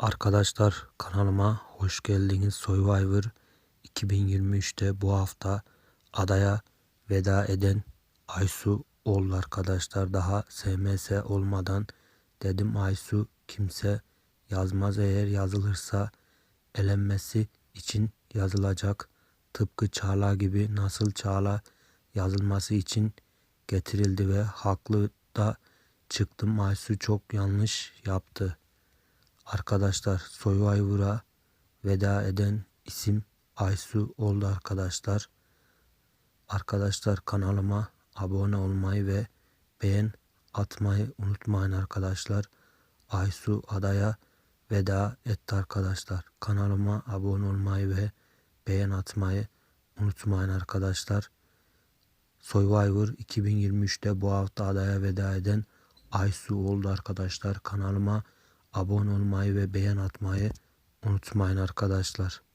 Arkadaşlar kanalıma hoş geldiniz. Survivor 2023'te bu hafta adaya veda eden Aysu oldu arkadaşlar. Daha SMS olmadan dedim Aysu kimse yazmaz eğer yazılırsa elenmesi için yazılacak. Tıpkı Çağla gibi nasıl Çağla yazılması için getirildi ve haklı da çıktım. Aysu çok yanlış yaptı. Arkadaşlar Survivor'a veda eden isim Aysu oldu arkadaşlar. Arkadaşlar kanalıma abone olmayı ve beğen atmayı unutmayın arkadaşlar. Aysu adaya veda etti arkadaşlar. Kanalıma abone olmayı ve beğen atmayı unutmayın arkadaşlar. Survivor 2023'te bu hafta adaya veda eden Aysu oldu arkadaşlar. Kanalıma abone olmayı ve beğen atmayı unutmayın arkadaşlar.